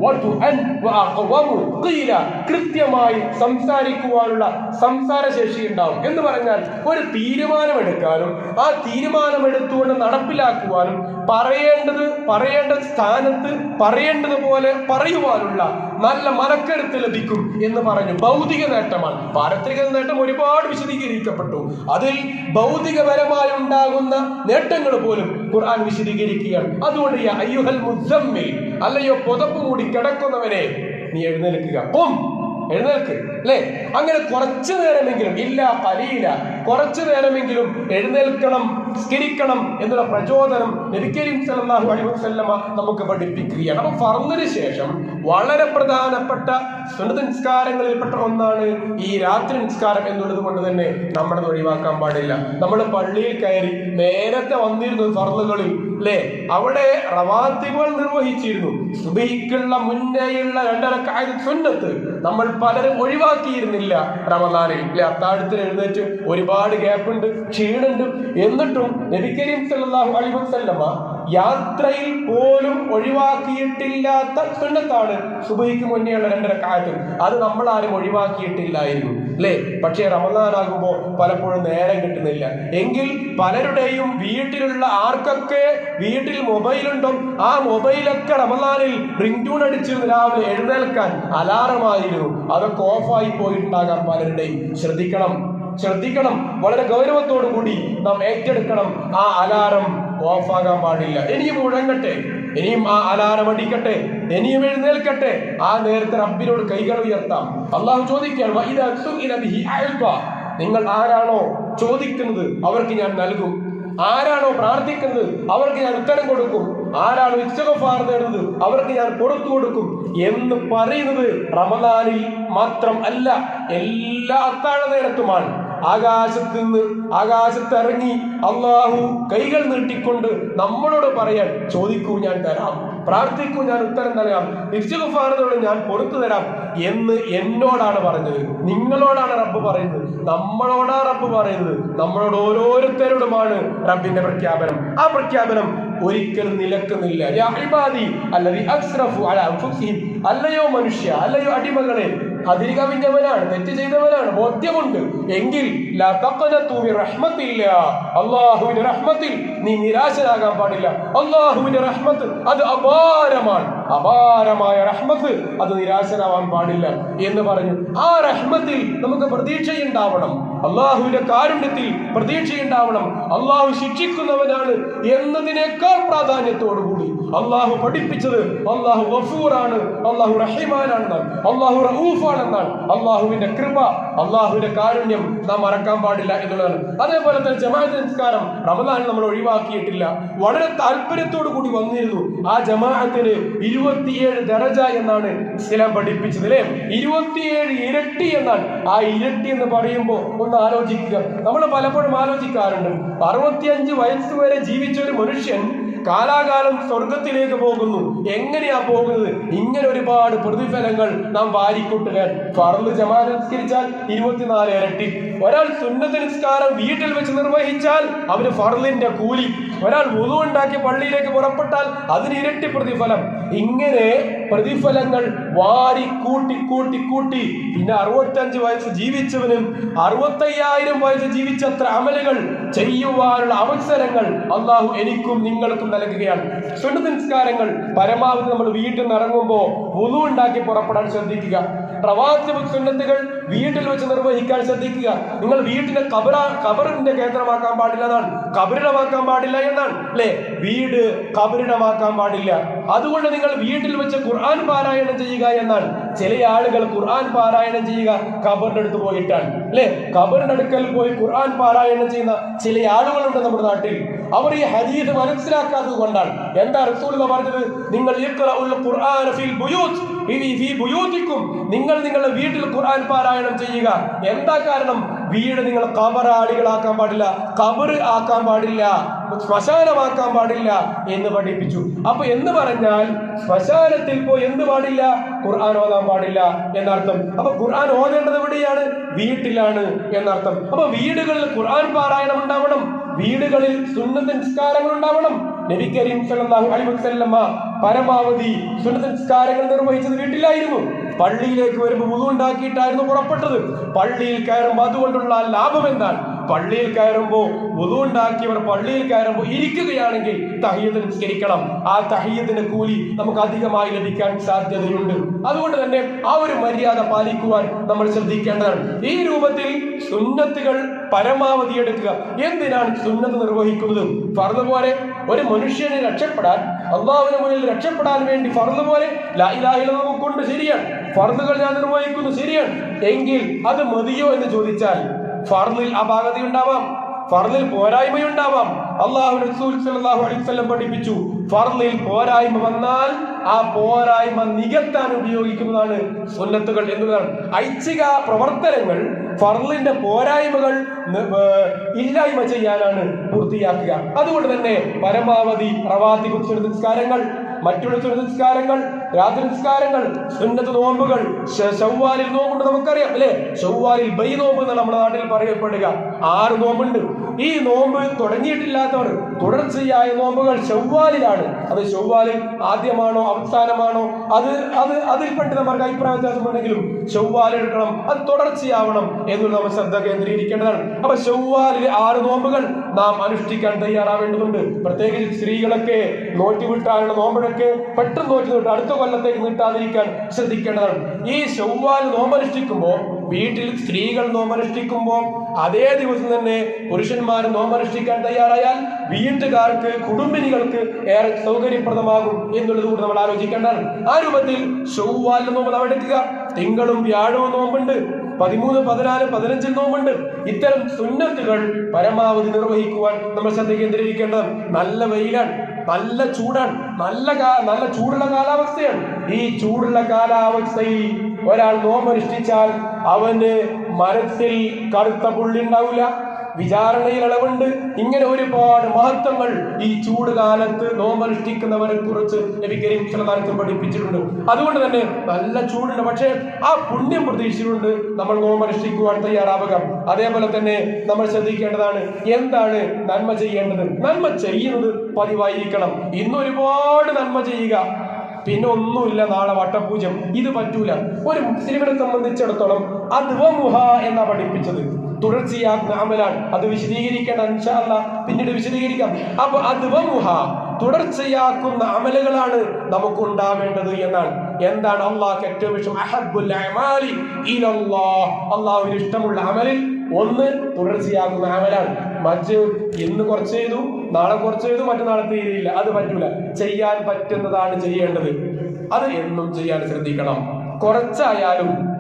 കൃത്യമായി സംസാരിക്കുവാനുള്ള സംസാര ശേഷി ഉണ്ടാവും. എന്ന് പറഞ്ഞാൽ ഒരു തീരുമാനമെടുക്കാനും ആ തീരുമാനമെടുത്തുകൊണ്ട് നടപ്പിലാക്കുവാനും പറയേണ്ടത് പറയേണ്ട സ്ഥാനത്ത് പറയേണ്ടതുപോലെ പറയുവാനുള്ള നല്ല മനക്കരുത്ത് ലഭിക്കും എന്ന് പറഞ്ഞു. ഭൗതിക നേട്ടമാണ്. പാരത്രിക നേട്ടം ഒരുപാട് വിശദീകരിക്കപ്പെട്ടു. അതിൽ ഭൗതികപരമായി ഉണ്ടാകുന്ന നേട്ടങ്ങൾ പോലും ഖുർആൻ വിശദീകരിക്കുകയാണ് അതുകൊണ്ട് അയ്യുഹൽ മുസമ്മിൽ അല്ലയോ പുതപ്പ് കൂടി കിടക്കുന്നവനെ നീ എഴുന്നേൽക്കുക. എഴുന്നേൽക്ക്. അല്ലേ അങ്ങനെ കുറച്ചു നേരമെങ്കിലും ഇല്ല കലിയില്ല കുറച്ചു നേരമെങ്കിലും എഴുന്നേൽക്കണം സ്കരിക്കണം എന്നുള്ള പ്രചോദനം നബി കരീം സല്ലല്ലാഹു അലൈഹി വസല്ലമ നമുക്ക് പഠിപ്പിക്കുകയാണ്. അപ്പൊ ഫർദിന് ശേഷം വളരെ പ്രധാനപ്പെട്ട സുന്നത്ത് നിസ്കാരങ്ങളിൽപ്പെട്ട ഒന്നാണ് ഈ രാത്രി നിസ്കാരം എന്നുള്ളത് കൊണ്ട് തന്നെ നമ്മളത് ഒഴിവാക്കാൻ പാടില്ല. നമ്മൾ പള്ളിയിൽ കയറി നേരത്തെ വന്നിരുന്നു ഫർദുകളിൽ അല്ലേ അവിടെ റവാത്തിബുകൾ നിർവഹിച്ചിരുന്നു. സുബൈക്കുള്ള മുന്നേയുള്ള രണ്ടരക്കായ സുന്നത്ത്. നമ്മൾ പലരും ഒഴിവാക്കിയിരുന്നില്ല റമദാനിൽ. അല്ലെ അത്താഴത്തിന് എഴുന്നേറ്റ് ഒരുപാട് ഗ്യാപ്പുണ്ട് ക്ഷീണുണ്ട്. എന്നിട്ടും നബി കരീം സല്ലല്ലാഹു അലൈഹി വസല്ലമ യാത്രയിൽ പോലും ഒഴിവാക്കിയിട്ടില്ലാത്ത സുന്നത്താണ് സുബഹിക്ക് മുന്നേയുള്ള റക്അത്ത് അത് നമ്മൾ ആരും ഒഴിവാക്കിയിട്ടില്ലായിരുന്നു. അല്ലേ പക്ഷേ റമദാനാകുമ്പോൾ പലപ്പോഴും നേരം കിട്ടുന്നില്ല. എങ്കിൽ പലരുടെയും വീട്ടിലുള്ള ആർക്കൊക്കെ വീട്ടിൽ മൊബൈലുണ്ടോ ആ മൊബൈലൊക്കെ റമദാനിൽ റിംഗ് ട്യൂൺ അടിച്ച് രാവിലെ എഴുന്നേൽക്കാൻ അലാറമായിരുന്നു. അതൊക്കെ ഓഫായി പോയിട്ടുണ്ടാകാം പലരുടെയും ശ്രദ്ധിക്കണം. ശ്രദ്ധിക്കണം. വളരെ ഗൗരവത്തോടു കൂടി നാം ഏറ്റെടുക്കണം. ആ അലാറം ഓഫാകാൻ പാടില്ല. ഇനിയും മുഴങ്ങട്ടെ. ഇനിയും ആ അലാറം അടിക്കട്ടെ ഇനിയും എഴുന്നേൽക്കട്ടെ. ആ നേരത്തെ റബ്ബിനോട് കൈകൾ ഉയർത്താം. അള്ളാഹു ചോദിക്കുകയാണ്. നിങ്ങൾ ആരാണോ ചോദിക്കുന്നത് അവർക്ക് ഞാൻ നൽകും. ആരാണോ പ്രാർത്ഥിക്കുന്നത് അവർക്ക് ഞാൻ ഉത്തരം കൊടുക്കും. ആരാണോ ഇസ്തഗഫാർ നേടുന്നത് അവർക്ക് ഞാൻ കൊടുത്തു കൊടുക്കും. എന്ന് പറയുന്നത് റമദാനിൽ മാത്രം അല്ല എല്ലാ അത്താഴ നേരത്തുമാണ്. ആകാശത്ത് നിന്ന് ആകാശത്ത് ഇറങ്ങി അള്ളാഹു കൈകൾ നീട്ടിക്കൊണ്ട് നമ്മളോട് പറയാൻ ചോദിക്കൂ ഞാൻ തരാം. പ്രാർത്ഥിക്കൂ ഞാൻ ഉത്തരം നൽകാം തിരിച്ചുഫാറിനോട് ഞാൻ പൊറത്തു തരാം എന്ന് എന്നോടാണ് പറഞ്ഞത്. നിങ്ങളോടാണ് റബ്ബ് പറയുന്നത്. നമ്മളോടാണ് റബ്ബ് പറയുന്നത്. നമ്മളോട് ഓരോരുത്തരോടുമാണ് റബ്ബിന്റെ പ്രഖ്യാപനം. ആ പ്രഖ്യാപനം ഒരിക്കലും നിലക്കുന്നില്ല. അല്ലയോ മനുഷ്യ അല്ലയോ അടിമകളെ അതിര് കവിഞ്ഞവനാണ് തെറ്റ് ചെയ്തവനാണ് ബോധ്യമുണ്ട്. എങ്കിൽ അള്ളാഹുവിന്റെ റഹ്മത്തിൽ നീ നിരാശനാകാൻ പാടില്ല. അള്ളാഹുവിന്റെ റഹ്മത്ത് അത് അപാരമാണ്. അപാരമായ റഹ്മത്ത് അത് നിരാശനാവാൻ പാടില്ല എന്ന് പറഞ്ഞു. ആ റഹ്മത്തിൽ നമുക്ക് പ്രതീക്ഷയുണ്ടാവണം. അള്ളാഹുവിന്റെ കാരുണ്യത്തിൽ പ്രതീക്ഷയുണ്ടാവണം. അള്ളാഹു ശിക്ഷിക്കുന്നവനാണ് എന്നതിനേക്കാൾ പ്രാധാന്യത്തോടുകൂടി അള്ളാഹു പഠിപ്പിച്ചത് അള്ളാഹു ഗഫൂറാണ് അള്ളാഹു റഹിമാനാണെന്നാണ് അള്ളാഹു റഊഫാണെന്നാണ്. അള്ളാഹുവിന്റെ കൃപ അള്ളാഹുവിന്റെ കാരുണ്യം നാം മറക്കാൻ പാടില്ല എന്നുള്ളതാണ്. അതേപോലെ തന്നെ ജമാഅത്ത് നിസ്കാരം റമദാൻ നമ്മൾ ഒഴിവാക്കിയിട്ടില്ല. വളരെ താല്പര്യത്തോടു കൂടി വന്നിരുന്നു. ആ ജമാഅത്തിന് ഇരുപത്തിയേഴ് ദരജ എന്നാണ് ഇസ്ലാം പഠിപ്പിച്ചത് അല്ലേ? ഇരുപത്തിയേഴ് ഇരട്ടി എന്നാണ്. ആ ഇരട്ടി എന്ന് പറയുമ്പോൾ ഒന്ന് ആലോചിക്കുക. നമ്മൾ പലപ്പോഴും ആലോചിക്കാറുണ്ട്. അറുപത്തിയഞ്ച് വയസ്സ് വരെ ജീവിച്ച ഒരു മനുഷ്യൻ കാലാകാലം സ്വർഗത്തിലേക്ക് പോകുന്നു. എങ്ങനെയാ പോകുന്നത്? ഇങ്ങനെ ഒരുപാട് പ്രതിഫലങ്ങൾ നാം വാരിക്കൂട്ടുക ഫറന്ന് ജമാഅത്ത് നിസ്കരിച്ചാൽ ഇരുപത്തിനാല് ഇരട്ടി. ഒരാൾ സുന്നത്ത് നിസ്കാരം വീട്ടിൽ വെച്ച് നിർവഹിച്ചാൽ അവന് ഫറലിന്റെ കൂലി. ഒരാൾ വുളു ഉണ്ടാക്കി പള്ളിയിലേക്ക് പുറപ്പെട്ടാൽ അതിന് ഇരട്ടി പ്രതിഫലം. ഇങ്ങനെ പ്രതിഫലങ്ങൾ വാരി കൂട്ടി കൂട്ടി. കൂട്ടി പിന്നെ അറുപത്തഞ്ച് വയസ്സ് ജീവിച്ചവനും അറുപത്തയ്യായിരം വയസ്സ് ജീവിച്ചത്ര അമലുകൾ ചെയ്യുവാനുള്ള അവസരങ്ങൾ അള്ളാഹു എനിക്കും നിങ്ങൾക്കും നൽകുകയാണ്. സുന്നത്ത് നിസ്കാരങ്ങൾ പരമാവധി നമ്മൾ വീട്ടിൽ നിന്ന് ഇറങ്ങുമ്പോൾ വുളു ഉണ്ടാക്കി പുറപ്പെടാൻ ശ്രദ്ധിക്കുക. റവാത്തിബ് സുന്നത്തുകൾ വീട്ടിൽ വെച്ച് നിർവഹിക്കാൻ ശ്രദ്ധിക്കുക. നിങ്ങൾ വീട്ടിനെ കബറ കബറിന്റെ കേന്ദ്രമാക്കാൻ പാടില്ല എന്നാണ്. കബറിടമാക്കാൻ പാടില്ല എന്നാണ്. അല്ലെ? വീട് കബറിടമാക്കാൻ പാടില്ല. അതുകൊണ്ട് നിങ്ങൾ വീട്ടിൽ വെച്ച് ഖുർആൻ പാരായണം ചെയ്യുക എന്നാണ്. ചില ആളുകൾ ഖുർആൻ പാരായണം ചെയ്യുക കബറിന്റെ അടുത്ത് പോയിട്ടാണ്. അല്ലെ? കബറിന്റെ അടുക്കൽ പോയി ഖുർആൻ പാരായണം ചെയ്യുന്ന ചില ആളുകളുണ്ട് നമ്മുടെ നാട്ടിൽ. അവർ ഈ ഹദീസ് മനസ്സിലാക്കാത്തത് കൊണ്ടാണ്. എന്താ റസൂൽ പറഞ്ഞത്? നിങ്ങൾ ഖുർആൻ ഫിൽ ഫി- ഫീ ബുയൂത്തിക്കും നിങ്ങൾ നിങ്ങളുടെ വീട്ടിൽ ഖുർആൻ പാരായണം ചെയ്യുക. എന്താ കാരണം? വീട് നിങ്ങൾ കബറാളികളാക്കാൻ പാടില്ല കബറ് ആക്കാൻ പാടില്ല ശ്മശാനമാക്കാൻ പാടില്ല എന്ന് പഠിപ്പിച്ചു. അപ്പൊ എന്ന് പറഞ്ഞാൽ ശ്മശാനത്തിൽ പോയി എന്ത് പാടില്ല? ഖുർആൻ ഓതാൻ പാടില്ല എന്നർത്ഥം. അപ്പൊ ഖുർആൻ ഓതേണ്ടത് എവിടെയാണ്? വീട്ടിലാണ് എന്നർത്ഥം. അപ്പൊ വീടുകളിൽ ഖുർആൻ പാരായണം ഉണ്ടാവണം വീടുകളിൽ സുന്നത്ത് നിസ്കാരങ്ങൾ ഉണ്ടാവണം നബി കരീം സല്ലല്ലാഹു അലൈഹി വസല്ലമ പരമാവധി സുന്നത്ത് നിസ്കാരങ്ങൾ നിർവഹിച്ചത് വീട്ടിലായിരുന്നു. പള്ളിയിലേക്ക് വരുമ്പോൾ മുതു ഉണ്ടാക്കിയിട്ടായിരുന്നു പുറപ്പെട്ടത്. പള്ളിയിൽ കയറുമ്പോൾ അതുകൊണ്ടുള്ള ലാഭം എന്താണ്? പള്ളിയിൽ കയറുമ്പോൾ വുതു ഉണ്ടാക്കിയവർ പള്ളിയിൽ കയറുമ്പോൾ ഇരിക്കുകയാണെങ്കിൽ തഹയ്യത്ത് നിസ്കരിക്കണം. ആ തഹയ്യത്തിന്റെ കൂലി നമുക്ക് അധികമായി ലഭിക്കാൻ സാധ്യതയുണ്ട്. അതുകൊണ്ട് തന്നെ ആ ഒരു മര്യാദ പാലിക്കുവാൻ നമ്മൾ ശ്രദ്ധിക്കേണ്ടതാണ്. ഈ രൂപത്തിൽ സുന്നത്തുകൾ പരമാവധി എടുക്കുക. എന്തിനാണ് സുന്നത്ത് നിർവഹിക്കുന്നത്? ഫർദ് പോലെ ഒരു മനുഷ്യനെ രക്ഷപ്പെടാൻ അള്ളാഹുവിന് മുന്നിൽ രക്ഷപ്പെടാൻ വേണ്ടി ഫർദ് പോലെ ശരിയാണ്. ഫർദുകൾ ഞാൻ നിർവഹിക്കുന്നു ശരിയാണ്. എങ്കിൽ അത് മതിയോ എന്ന് ചോദിച്ചാൽ ഫർദിൽ അപാകതയുണ്ടാവാം. ഫർലിൽ പോരായ്മയുണ്ടാവാം. അള്ളാഹു റസൂൽ സല്ലല്ലാഹു അലൈഹി വസല്ലം പഠിപ്പിച്ചു ഫർലിൽ പോരായ്മ വന്നാൽ ആ പോരായ്മ നികത്താൻ ഉപയോഗിക്കുന്നതാണ് സുന്നത്തുകൾ എന്നതാണ്. ഐച്ഛിക പ്രവർത്തനങ്ങൾ ഫർലിന്റെ പോരായ്മകൾ ഇല്ലായ്മ ചെയ്യാനാണ് പൂർത്തിയാക്കുക. അതുകൊണ്ട് തന്നെ പരമാവധി പ്രവാത്തി നിസ്കാരങ്ങൾ മറ്റുള്ള സുന്നത്ത് നിസ്കാരങ്ങൾ രാത്രി നിസ്കാരങ്ങൾ സുന്നത്ത് നോമ്പുകൾ ചൊവ്വാലിൽ നോമ്പുണ്ട് നമുക്കറിയാം അല്ലെ? ചൊവ്വാലിൽ ബൈ നോമ്പ് എന്നാണ് നമ്മുടെ നാട്ടിൽ പറയപ്പെടുക. ആറ് നോമ്പുണ്ട്. ഈ നോമ്പ് തുടങ്ങിയിട്ടില്ലാത്തവർ തുടർച്ചയായ നോമ്പുകൾ ചൊവ്വാലിലാണ് അത് ചൊവ്വാലിൽ ആദ്യമാണോ അവസാനമാണോ? അത് അത് അതിൽ പണ്ഡിതന്മാർക്ക് അഭിപ്രായ വ്യത്യാസമുണ്ടെങ്കിലും ചൊവ്വാലെടുക്കണം അത് തുടർച്ചയാവണം എന്നുള്ളത് നമ്മൾ ശ്രദ്ധ കേന്ദ്രീകരിക്കേണ്ടതാണ്. അപ്പൊ ചൊവ്വാലിൽ ആറ് നോമ്പുകൾ നാം അനുഷ്ഠിക്കാൻ തയ്യാറാവേണ്ടതുണ്ട്. പ്രത്യേകിച്ച് സ്ത്രീകളൊക്കെ നോറ്റി വിട്ടാനുള്ള നോമ്പഴൊക്കെ പെട്ടെന്ന് നോറ്റി അടുത്ത കൊല്ലത്തേക്ക് നീട്ടാതിരിക്കാൻ ശ്രദ്ധിക്കേണ്ടതാണ്. ഈ ചൊവ്വാൽ നോമ്പനുഷ്ഠിക്കുമ്പോൾ വീട്ടിൽ സ്ത്രീകൾ നോമ്പനുഷ്ഠിക്കുമ്പോൾ അതേ ദിവസം തന്നെ പുരുഷന്മാർ നോമ്പനുഷ്ഠിക്കാൻ തയ്യാറായാൽ വീട്ടുകാർക്ക് കുടുംബിനികൾക്ക് ഏറെ സൗകര്യപ്രദമാകും എന്നുള്ളത് കൂടി നമ്മൾ ആലോചിക്കേണ്ടതാണ്. ആ രൂപത്തിൽ ചൊവ്വാൽ നോമ്പ് നാം എടുക്കുക. തിങ്കളും വ്യാഴവും നോമ്പുണ്ട്. പതിമൂന്ന് പതിനാല് പതിനഞ്ചിൽ നോമ്പുണ്ട്. ഇത്തരം സുന്നത്തുകൾ പരമാവധി നിർവഹിക്കുവാൻ നമ്മൾ ശ്രദ്ധ കേന്ദ്രീകരിക്കേണ്ടത് നല്ല വെയിലാണ്. നല്ല ചൂടാണ്. നല്ല നല്ല ചൂടുള്ള കാലാവസ്ഥയാണ്. ഈ ചൂടുള്ള കാലാവസ്ഥയിൽ ഒരാൾ നോമ്പനുഷ്ഠിച്ചാൽ അവന് മരത്തിൽ കറുത്ത പുള്ളി ഉണ്ടാവില്ല വിചാരണയിൽ ഇളവുണ്ട്. ഇങ്ങനെ ഒരുപാട് മഹത്വങ്ങൾ ഈ ചൂട് കാലത്ത് നോമ്പനുഷ്ഠിക്കുന്നവരെ കുറിച്ച് നബി പഠിപ്പിച്ചിട്ടുണ്ട്. അതുകൊണ്ട് തന്നെ നല്ല ചൂടുണ്ട്. പക്ഷേ ആ പുണ്യം പ്രതീക്ഷിച്ചുകൊണ്ട് നമ്മൾ നോമ്പനുഷ്ഠിക്കുവാൻ തയ്യാറാവുക. അതേപോലെ തന്നെ നമ്മൾ ശ്രദ്ധിക്കേണ്ടതാണ് എന്താണ് നന്മ ചെയ്യേണ്ടത്? നന്മ ചെയ്യുന്നത് പതിവായിരിക്കണം. ഇന്ന് ഒരുപാട് നന്മ ചെയ്യുക. പിന്നെ ഒന്നുമില്ല നാളെ വട്ടപൂജം. ഇത് പറ്റൂല. ഒരു മുസ്ലിമിനെ സംബന്ധിച്ചിടത്തോളം അദ്വമുഹ എന്നാ പഠിപ്പിച്ചത്. തുടർച്ചയാക്കുന്ന അമലാണ് അത് വിശദീകരിക്കേണ്ട ഇൻഷാ അല്ലാ. പിന്നീട് വിശദീകരിക്കാം. അപ്പൊ അത് വമുഹ തുടർച്ചയാക്കുന്ന അമലുകളാണ് നമുക്ക് ഉണ്ടാവേണ്ടത് എന്നാണ്. എന്താണ് അള്ളാഹ് ഏറ്റവും ഇഷ്ടം? അള്ളാഹുവിന് ഇഷ്ടമുള്ള അമലിൽ ഒന്ന് തുടർച്ചയാകുന്ന അമലാണ്. മറ്റ് ഇന്ന് കുറച്ച് ചെയ്തു നാളെ കുറച്ച് ചെയ്തു മറ്റന്നാളെ തീരെയില്ല. അത് പറ്റൂല. ചെയ്യാൻ പറ്റുന്നതാണ് ചെയ്യേണ്ടത്. അത് എന്നും ചെയ്യാൻ ശ്രദ്ധിക്കണം. കുറച്ചായാലും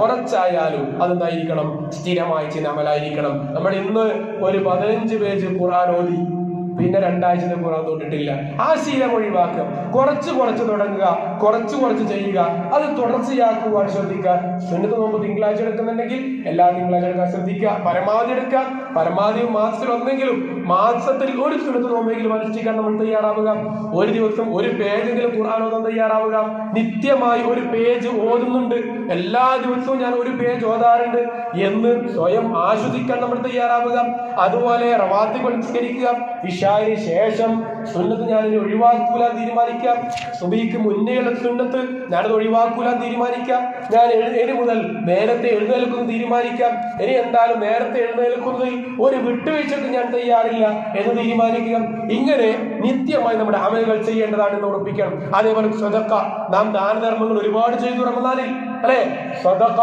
കുറച്ചായാലും അതെന്തായിരിക്കണം? സ്ഥിരമായി ചെയ്യുന്ന അമലായിരിക്കണം. നമ്മൾ ഇന്ന് ഒരു പതിനഞ്ച് പേജ് ഖുർആൻ ഓതി. പിന്നെ രണ്ടാഴ്ച ഖുർആൻ തൊട്ടിട്ടില്ല ആ ശീലം ഒഴിവാക്കുക. കുറച്ച് കുറച്ച് തുടങ്ങുക. കുറച്ച് കുറച്ച് ചെയ്യുക. അത് തുടർച്ചയാക്കുവാൻ ശ്രദ്ധിക്കുക. സുന്നത്ത് നോമ്പ് തിങ്കളാഴ്ച എടുക്കുന്നുണ്ടെങ്കിൽ എല്ലാ തിങ്കളാഴ്ച എടുക്കാൻ ശ്രദ്ധിക്കുക. പരമാവധി എടുക്കുക. പരമാവധി മാസത്തിൽ ഒന്നെങ്കിലും മാസത്തിൽ ഒരു സുന്നത്ത് നോമ്പെങ്കിലും അനുഷ്ഠിക്കാൻ നമ്മൾ തയ്യാറാവുക. ഒരു ദിവസം ഒരു പേജെങ്കിലും ഖുർആൻ ഓതാൻ തയ്യാറാവുക. നിത്യമായി ഒരു പേജ് ഓതുന്നുണ്ട്. എല്ലാ ദിവസവും ഞാൻ ഒരു പേജ് ഓതാറുണ്ട് എന്ന് സ്വയം ആസ്വദിക്കാൻ നമ്മൾ തയ്യാറാവുക. അതുപോലെ റവാത്തുകൾ നിസ്കരിക്കുക ഇഷ ഇഷാന് ശേഷം സുന്നത്ത് ഞാൻ ഒഴിവാക്കൂലാൻ ഒഴിവാക്കൂല തീരുമാനിക്കാം സുബിക്ക് മുന്നേയുള്ള സുന്നത്ത് ഞാനത് ഒഴിവാക്കൂല തീരുമാനിക്കാം. ഞാൻ എഴുതി മുതൽ നേരത്തെ എഴുന്നേൽക്കുന്നു തീരുമാനിക്കാം. ഇനി എന്തായാലും നേരത്തെ എഴുന്നേൽക്കുന്നതിൽ ഒരു വിട്ടുവീഴ്ചക്ക് ഞാൻ തയ്യാറില്ല എന്ന് തീരുമാനിക്കുക ഇങ്ങനെ നിത്യമായി നമ്മുടെ അമലുകൾ ചെയ്യേണ്ടതാണെന്ന് ഉറപ്പിക്കണം. അതേപോലെ സ്വതക്ക നാം ദാനധർമ്മങ്ങൾ ഒരുപാട് ചെയ്തു റമദാനിൽ. അല്ലെ? സ്വതക്ക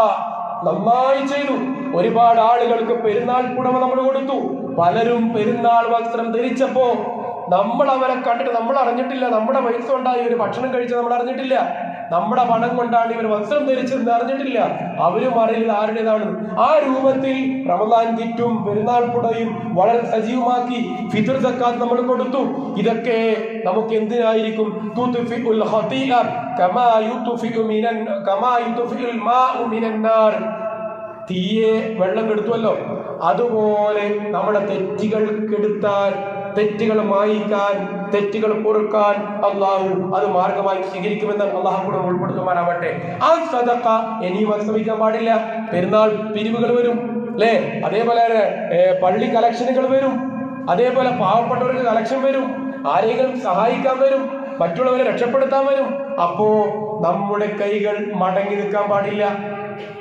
നന്നായി ചെയ്തു. ഒരുപാട് ആളുകൾക്ക് പെരുന്നാൾ പുടവ നമ്മൾ കൊടുത്തു. പലരും പെരുന്നാൾ വസ്ത്രം ധരിച്ചപ്പോ നമ്മൾ അവരെ കണ്ടിട്ട് നമ്മൾ അറിഞ്ഞിട്ടില്ല. നമ്മുടെ പൈസ ഒരു ഭക്ഷണം കഴിച്ചത് നമ്മൾ അറിഞ്ഞിട്ടില്ല. നമ്മുടെ പണം കൊണ്ടാണ് ഇവർ വസ്ത്രം ധരിച്ചതെന്ന് അറിഞ്ഞിട്ടില്ല. അവരും അറിയില്ല ആരുടേതാണ്? ആ രൂപത്തിൽ റമദാൻ കിറ്റും പെരുന്നാൾ പുടയും വളരെ സജീവമാക്കി ഫിതർ സക്കാത്ത് നമ്മൾ കൊടുത്തു. ഇതൊക്കെ നമുക്ക് എന്തിനായിരിക്കും? തീയെ വെള്ളം കെടുത്തുവല്ലോ. അതുപോലെ നമ്മുടെ തെറ്റുകൾ കെടുത്താൻ തെറ്റുകൾ മായിക്കാൻ തെറ്റുകൾ പൊറുക്കാൻ അള്ളാഹു അത് മാർഗമായി സ്വീകരിക്കുമെന്ന് അള്ളാഹു കൂടെ ഉൾപ്പെടുത്തുവാനാവട്ടെ ആ സദക്ക ഇനിയും അസ്തമിക്കാൻ പാടില്ല. പെരുന്നാൾ പിരിവുകൾ വരും അല്ലേ? അതേപോലെ പള്ളി കലക്ഷനുകൾ വരും. അതേപോലെ പാവപ്പെട്ടവർക്ക് കലക്ഷൻ വരും. ആരെങ്കിലും സഹായിക്കാൻ വരും. മറ്റുള്ളവരെ രക്ഷപ്പെടുത്താൻ വരും. അപ്പോ നമ്മുടെ കൈകൾ മടങ്ങി നിൽക്കാൻ പാടില്ല.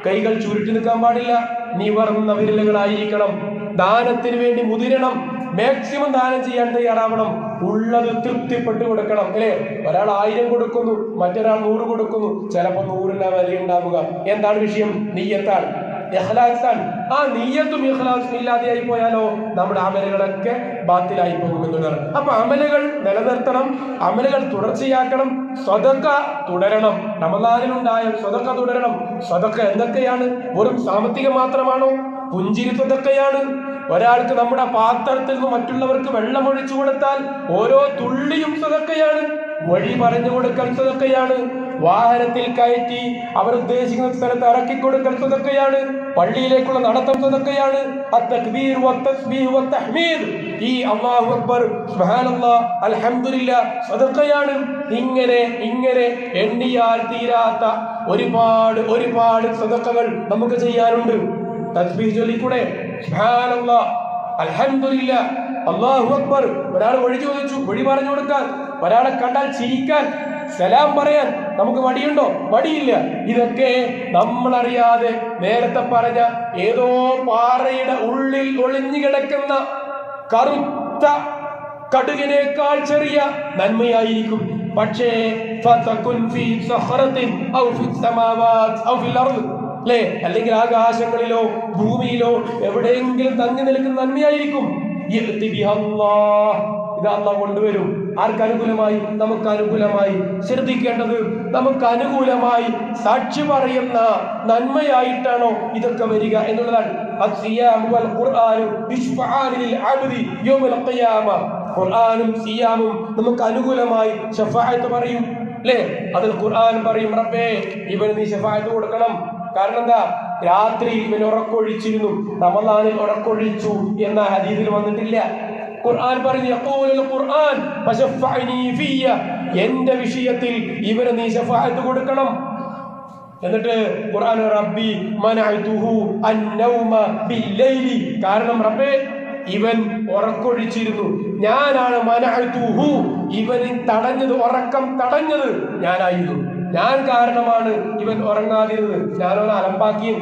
കൈകൾ ചുരുട്ടി നിൽക്കാൻ പാടില്ല. നിവർന്ന വിരലുകളായിരിക്കണം. ദാനത്തിന് വേണ്ടി മുതിരണം. മാക്സിമം ദാനം ചെയ്യാൻ തയ്യാറാവണം. ഉള്ളത് തൃപ്തിപ്പെട്ട് കൊടുക്കണം അല്ലേ? ഒരാൾ ആയിരം കൊടുക്കുന്നു മറ്റൊരാൾ നൂറ് കൊടുക്കുന്നു. ചിലപ്പോൾ നൂറിന്റെ വില ഉണ്ടാവുക. എന്താണ് വിഷയം? നീയത്താണ്. ഇഖ്ലാസാണ്. ആ നീയത്തും ഇഖ്ലാസും ഇല്ലാതെയായി പോയാലോ? നമ്മുടെ അമലുകളൊക്കെ ബാത്തിലായി പോകും എന്നുള്ളതാണ് അപ്പൊ അമലുകൾ നിലനിർത്തണം അമലുകൾ തുടർച്ചയാക്കണം സ്വതക്ക തുടരണം. റമദാനിലുണ്ടായ സ്വതക്ക തുടരണം. സ്വതക്ക എന്തൊക്കെയാണ്? വെറും സാമ്പത്തികം മാത്രമാണോ? പുഞ്ചിരി സ്വതക്കയാണ് ഒരാൾക്ക് നമ്മുടെ പാത്രത്തിൽ നിന്ന് മറ്റുള്ളവർക്ക് വെള്ളം ഒഴിച്ചു കൊടുത്താൽ ഓരോ തുള്ളിയും സ്വതക്കയാണ് വഴി പറഞ്ഞു കൊടുക്കൽ സ്വതക്കയാണ് വാഹനത്തിൽ കയറ്റി അവർ ഉദ്ദേശിക്കുന്ന സ്ഥലത്ത് ഇറക്കി കൊടുക്കൽ സ്വതക്കയാണ് പള്ളിയിലേക്കുള്ള നടത്തം വത്തഹ്മീദ് ഈ അല്ലാഹു അക്ബർ സുബ്ഹാനല്ലാഹ് അൽഹംദുലില്ലാഹ് സ്വതക്കയാണ് ഇങ്ങനെ ഇങ്ങനെ എണ്ണിയാൽ തീരാത്ത ഒരുപാട് ഒരുപാട് സ്വതക്കകൾ നമുക്ക് ചെയ്യാനുണ്ട്. തസ്ബീഹ് ചൊല്ലിക്കൂടെ? അൽഹംദുലില്ലാ അല്ലാഹു അക്ബർ. ഒരാൾ വഴി ചോദിച്ചു വഴി പറഞ്ഞു കൊടുക്കാൻ. ഒരാളെ കണ്ടാൽ ചിരിക്കാൻ സലാം പറയാൻ നമുക്ക് മടിയുണ്ടോ? മടിയില്ല. ഇതൊക്കെ നമ്മൾ അറിയാതെ നേരത്തെ പറഞ്ഞ ഏതോ പാറയുടെ ഉള്ളിൽ ഒളിഞ്ഞു കിടക്കുന്ന കറുത്ത കടുകിനേക്കാൾ ചെറിയ നന്മയായിരിക്കും. പക്ഷേ ഫീ സഹറത്തിൻ ഔ ഫി സമാവാത് ഔ ഫിൽ അർദ്. അല്ലേ? അല്ലെങ്കിൽ ആകാശങ്ങളിലോ ഭൂമിയിലോ എവിടെയെങ്കിലും തങ്ങി നിൽക്കുന്ന നന്മയായിരിക്കും. ഇത് കൊണ്ടുവരും. ആർക്ക് അനുകൂലമായി? നമുക്ക് അനുകൂലമായി. ശ്രദ്ധിക്കേണ്ടത് നമുക്ക് അനുകൂലമായി സാക്ഷി പറയുന്ന നന്മയായിട്ടാണോ ഇതൊക്കെ വരിക എന്നുള്ളതാണ്. നമുക്ക് അനുകൂലമായി ഷഫായത്ത് പറയും. അല്ലേ? അതിൽ ഖുർആൻ പറയും റബ്ബേ ഇവന് നീ ഷഫായത്ത് കൊടുക്കണം. കാരണം എന്താ? രാത്രി ഇവൻ ഉറക്കൊഴിച്ചിരുന്നു. റമദാനിൽ ഉറക്കൊഴിച്ചു എന്ന ഹദീസിൽ വന്നിട്ടില്ല. ഖുർആൻ പറഞ്ഞു ഖുർആൻ എന്റെ വിഷയത്തിൽ ഇവന് നീ ഷഫായത്ത് കൊടുക്കണം. എന്നിട്ട് ഖുർആൻ റബ്ബി ബില്ലൈലി. കാരണം റബ്ബേ ഇവൻ ഉറക്കൊഴിച്ചിരുന്നു. ഞാനാണ് മനഅതുഹു. ഇവന് തടഞ്ഞത് ഉറക്കം തടഞ്ഞത് ഞാനായിരുന്നു. ഞാൻ കാരണമാണ് ഇവൻ ഉറങ്ങാതിരുന്നത്. ഞാനൊരു അലമ്പാക്കിയും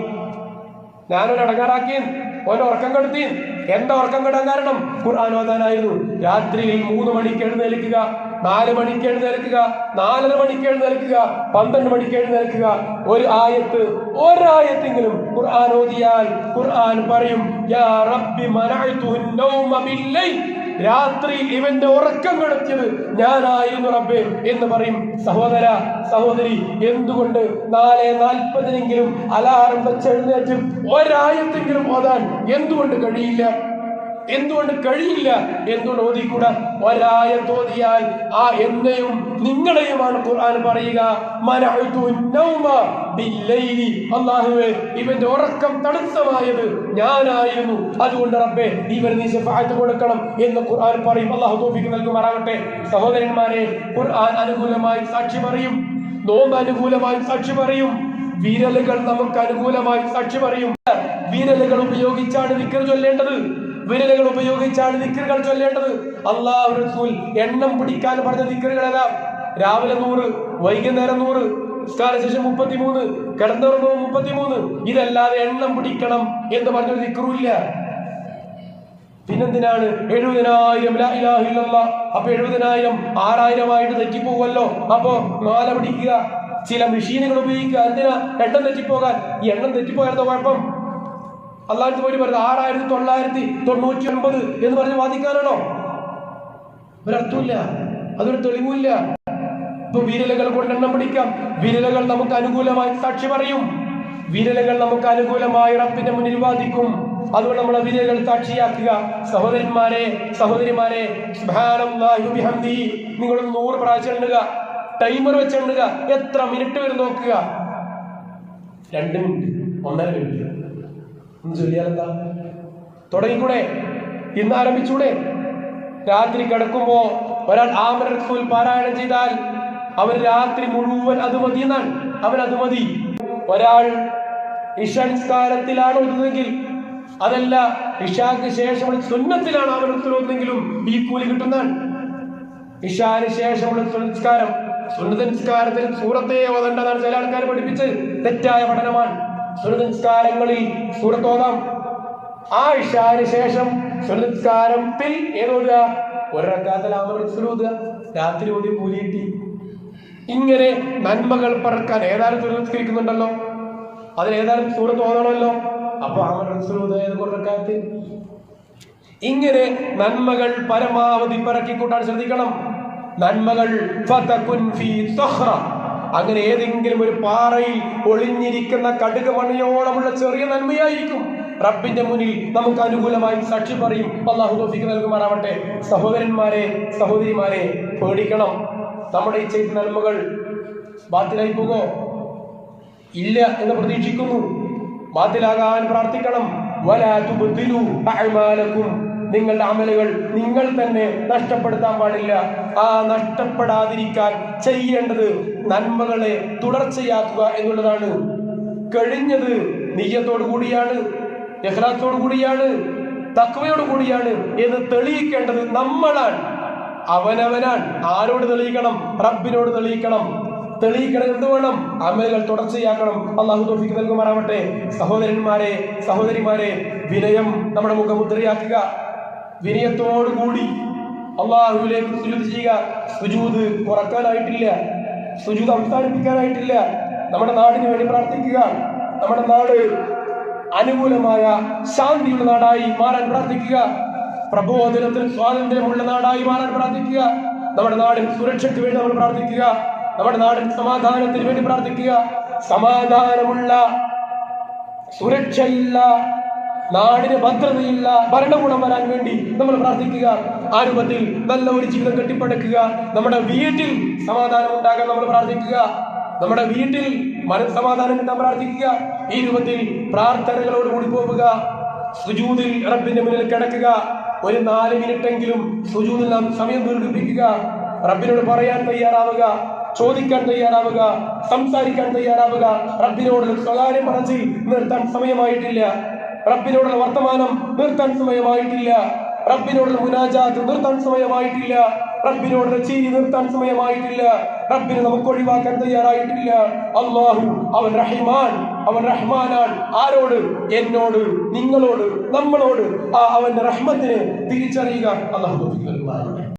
ഞാനൊരു അടങ്ങാറാക്കിയും ഓൻ ഉറക്കം കെടുത്തിയും എന്താ ഉറക്കം കെടാൻ കാരണം? ഖുർആൻ ഓതാനായിരുന്നു. രാത്രിയിൽ മൂന്ന് മണിക്ക് എഴുന്നേൽക്കുക നാല് മണിക്ക് എഴുന്നേൽക്കുക നാലര മണിക്ക് എഴുന്നേൽക്കുക പന്ത്രണ്ട് മണിക്ക് എഴുന്നേൽക്കുക. ഒരു ആയത്ത് ഒരായത്തെങ്കിലും ഖുർആൻ ഓതിയാൽ ഖുർആൻ പറയും യാ റബ്ബി മനഅതുഹു നൗമ ബില്ലൈൽ രാത്രി ഇവന്റെ ഉറക്കം കെടുത്തിയത് ഞാനായിരുന്നു റബ്ബേ എന്ന് പറയും. സഹോദര സഹോദരി എന്തുകൊണ്ട് നാല് നാൽപ്പതിനെങ്കിലും അലാറം വെച്ചെഴുന്നേറ്റ് ഒരായത്തെങ്കിലും ഓതാൻ എന്തുകൊണ്ട് കഴിയില്ല? എന്തുകൊണ്ട് കഴിയില്ല? എന്തുകൊണ്ട് ഓതിക്കൂട? ഒരായ തോതിയാൽ ആ എന്നെയും നിങ്ങളെയുമാണ് ഖുർആൻ പറയുക. അള്ളാഹുവേ ഇവന്റെ ഉറക്കം തടസ്സമായത് ഞാനായിരുന്നു. അതുകൊണ്ട് റബ്ബേ ഇവർ നീ ശഫാഅത്ത് കൊടുക്കണം എന്ന് ഖുർആൻ പറയും. അള്ളാഹു തൗഫീഖ് നൽകുമാറാകട്ടെ. സഹോദരന്മാരെ ഖുർആൻ അനുകൂലമായി സാക്ഷി പറയും. നോമ്പ് അനുകൂലമായി സാക്ഷി പറയും. വിരലുകൾ നമുക്ക് അനുകൂലമായി സാക്ഷി പറയും. വിരലുകൾ ഉപയോഗിച്ചാണ് വിക്കർ ചൊല്ലേണ്ടത്. വിരലുകൾ ഉപയോഗിച്ചാണ് ദിക്കറുകൾ ചൊല്ലേണ്ടത്. അള്ളാഹു റസൂൽ എണ്ണം പിടിക്കാൻ പറഞ്ഞ ദിക്കറുകളെല്ലാം രാവിലെ നൂറ് വൈകുന്നേരം നൂറ് ശേഷം മുപ്പത്തിമൂന്ന് കിടന്നുറങ്ങുമ്പോൾ മുപ്പത്തിമൂന്ന്. ഇതല്ലാതെ എണ്ണം പിടിക്കണം എന്ന് പറഞ്ഞൊരു ദിക്കറുമില്ല പിന്നെന്തിനാണ്? എഴുപതിനായിരം. അപ്പൊ എഴുപതിനായിരം ആറായിരമായിട്ട് തെറ്റിപ്പോകുമല്ലോ. അപ്പോ മാല പിടിക്കുക ചില മെഷീനുകൾ ഉപയോഗിക്കുക. എന്തിനാ? എണ്ണം തെറ്റിപ്പോകാൻ. ഈ എണ്ണം തെറ്റിപ്പോയാലോ കുഴപ്പം? അള്ളാഹു പോയി പറയുന്നത് ആറായിരത്തി തൊള്ളായിരത്തി തൊണ്ണൂറ്റി ഒൻപത് എന്ന് പറഞ്ഞ് വാദിക്കാനാണോ? ഒരർത്ഥമില്ല അതൊരു തെളിവില്ല ഇപ്പൊ വിരലുകൾ കൊണ്ട് എണ്ണം പിടിക്കാം. വിരലുകൾ നമുക്ക് അനുകൂലമായി സാക്ഷി പറയും. വിരലുകൾ നമുക്ക് അനുകൂലമായി റബ്ബിന്റെ മുന്നിൽ വാദിക്കും. അതുകൊണ്ട് നമ്മളെ വിരലുകൾ സാക്ഷിയാക്കുക. സഹോദരന്മാരെ സഹോദരിമാരെ നിങ്ങൾ നൂറ് പ്രാവശ്യം എണ്ണുക. ടൈമർ വെച്ച് എണ്ണുക. എത്ര മിനിറ്റ് വരും നോക്കുക? രണ്ട് മിനിറ്റ്. ഒന്നര മിനിറ്റ്. ഒന്ന് ചൊല്ലിയാലെന്താ തുടങ്ങിക്കൂടെ? ഇന്ന് ആരംഭിച്ചൂടെ? രാത്രി കിടക്കുമ്പോ ഒരാൾ ആമന റസൂൽ പാരായണം ചെയ്താൽ അവൻ രാത്രി മുഴുവൻ അത് മതി എന്നാണ്. അവൻ അത് മതി. ഒരാൾ ഇഷൻസ്കാരത്തിലാണ് ഓതുന്നതെങ്കിൽ അതല്ല ഇഷാക്ക് ശേഷമുള്ള സുന്നത്തിലാണ് അവൻ ഓതുന്നെങ്കിലും ഈ കൂലി കിട്ടുന്നതാണ്. ഇഷാന് ശേഷമുള്ള സുനസ്കാരം സുന്നത നിസ്കാരത്തിൽ സൂറത്തെ ഓതണ്ടെന്നാണ് ചില ആൾക്കാർ പഠിപ്പിച്ച് തെറ്റായ പഠനമാണ്. സുന്നത നിസ്കാരങ്ങളിൽ സൂറത്ത് ഓതാം ആ ഇഷാന് ശേഷം സുരനിസ്കാരത്തിൽ നിസ്കാരത്തിൽ ഏതോതുക ഒരക്കാത്തലാമോതുക രാത്രി ഓതി കൂലി കിട്ടി ഇങ്ങനെ നന്മകൾ പറക്കാൻ ഏതാനും സുരനിസ്കരിക്കുന്നുണ്ടല്ലോ അതിലേതാനും സുഹൃത്ത് തോന്നണമല്ലോ. അപ്പൊ അമർ കുറക്കാത്ത ഇങ്ങനെ നന്മകൾ പരമാവധി പറക്കിക്കൂട്ടാൻ ശ്രദ്ധിക്കണം. നന്മകൾ. അങ്ങനെ ഏതെങ്കിലും ഒരു പാറയിൽ ഒളിഞ്ഞിരിക്കുന്ന കടുക് മണിയോളമുള്ള ചെറിയ നന്മയായിരിക്കും. റബ്ബിന്റെ മുന്നിൽ നമുക്ക് അനുകൂലമായി സാക്ഷി പറയും. അള്ളാഹു തോഫിക്ക് നൽകുമാറാവട്ടെ. സഹോദരന്മാരെ സഹോദരിമാരെ പേടിക്കണം. നമ്മുടെ ഈ ചെയ്ത നന്മകൾ ബാത്തിലായി പോകോ? ഇല്ല എന്ന് പ്രതീക്ഷിക്കുന്നു. ബാത്തിലാകാൻ പ്രാർത്ഥിക്കണം. വലാ തുബ്തിലു അഅ്മാലക്കും. നിങ്ങളുടെ അമലുകൾ നിങ്ങൾ തന്നെ നഷ്ടപ്പെടുത്താൻ പാടില്ല. ആ നഷ്ടപ്പെടാതിരിക്കാൻ ചെയ്യേണ്ടത് നന്മകളെ തുടർച്ചയാക്കുക എന്നുള്ളതാണ്. കഴിഞ്ഞത് നീയത്തോടു കൂടിയാണ് ഇഖ്ലാസോടു കൂടിയാണ് തക്വയോട് കൂടിയാണ് എന്ന് തെളിയിക്കേണ്ടത് നമ്മളാണ്. അവനവനാണ്. ആരോട് തെളിയിക്കണം? റബ്ബിനോട് തെളിയിക്കണം. തെളിയിക്കണം എന്ത് വേണം? അമലുകൾ തുടർച്ചയാക്കണം. അള്ളാഹു തോഫിക്ക് നൽകുമാറാവട്ടെ. സഹോദരന്മാരെ സഹോദരിമാരെ വിനയം നമ്മുടെ മുഖമുദ്രയാക്കുക വിനയത്തോടു കൂടി അള്ളാഹുവിലേക്ക് സുജൂത് ചെയ്യുക. സുജൂത് കുറക്കാനായിട്ടില്ല. സുജൂത് അവസാനിപ്പിക്കാനായിട്ടില്ല. നമ്മുടെ നാടിന് വേണ്ടി പ്രാർത്ഥിക്കുക. നമ്മുടെ നാട് അനുകൂലമായ ശാന്തിയുള്ള നാടായി മാറാൻ പ്രാർത്ഥിക്കുക. പ്രബോധനത്തിന് സ്വാതന്ത്ര്യമുള്ള നാടായി മാറാൻ പ്രാർത്ഥിക്കുക. നമ്മുടെ നാടിൻ സുരക്ഷയ്ക്ക് വേണ്ടി നമ്മൾ പ്രാർത്ഥിക്കുക. നമ്മുടെ നാടിൻ സമാധാനത്തിന് വേണ്ടി പ്രാർത്ഥിക്കുക. സമാധാനമുള്ള സുരക്ഷയില്ല നാടിന് ഭദ്രതയില്ല ഭരണകൂടം വരാൻ വേണ്ടി നമ്മൾ പ്രാർത്ഥിക്കുക. ആ രൂപത്തിൽ നല്ല ഒരു ജീവിതം കെട്ടിപ്പടുക്കുക. നമ്മുടെ വീട്ടിൽ സമാധാനം ഉണ്ടാകാൻ നമ്മൾ പ്രാർത്ഥിക്കുക. നമ്മുടെ വീട്ടിൽ മനസ്സമാധാനം കിട്ടാൻ പ്രാർത്ഥിക്കുക. ഈ രൂപത്തിൽ പ്രാർത്ഥനകളോട് കൂടി പോവുക. സുജൂതിൽ റബ്ബിന്റെ മുന്നിൽ കിടക്കുക. ഒരു നാല് മിനിറ്റെങ്കിലും സുജൂതിൽ നാം സമയം ദീർഘിപ്പിക്കുക. റബ്ബിനോട് പറയാൻ തയ്യാറാവുക. ചോദിക്കാൻ തയ്യാറാവുക. സംസാരിക്കാൻ തയ്യാറാവുക. റബ്ബിനോട് സ്വകാര്യം പറഞ്ഞ് നിർത്താൻ സമയമായിട്ടില്ല. റബ്ബിനോടുള്ള വർത്തമാനം നിർത്താൻ സമയമായിട്ടില്ല. റബ്ബിനോടുള്ള മുനാജാത്ത് നിർത്താൻ സമയമായിട്ടില്ല. റബ്ബിനോടുള്ള ചീരി നിർത്താൻ സമയമായിട്ടില്ല. റബ്ബിനെ നമുക്ക് ഒഴിവാക്കാൻ തയ്യാറായിട്ടില്ല. അള്ളാഹു അവൻ റഹിമാൻ അവൻ റഹ്മാനാണ്. ആരോട്? എന്നോട് നിങ്ങളോട് നമ്മളോട്. ആ അവന്റെ റഹ്മത്തിനെ തിരിച്ചറിയുക. അള്ളാഹു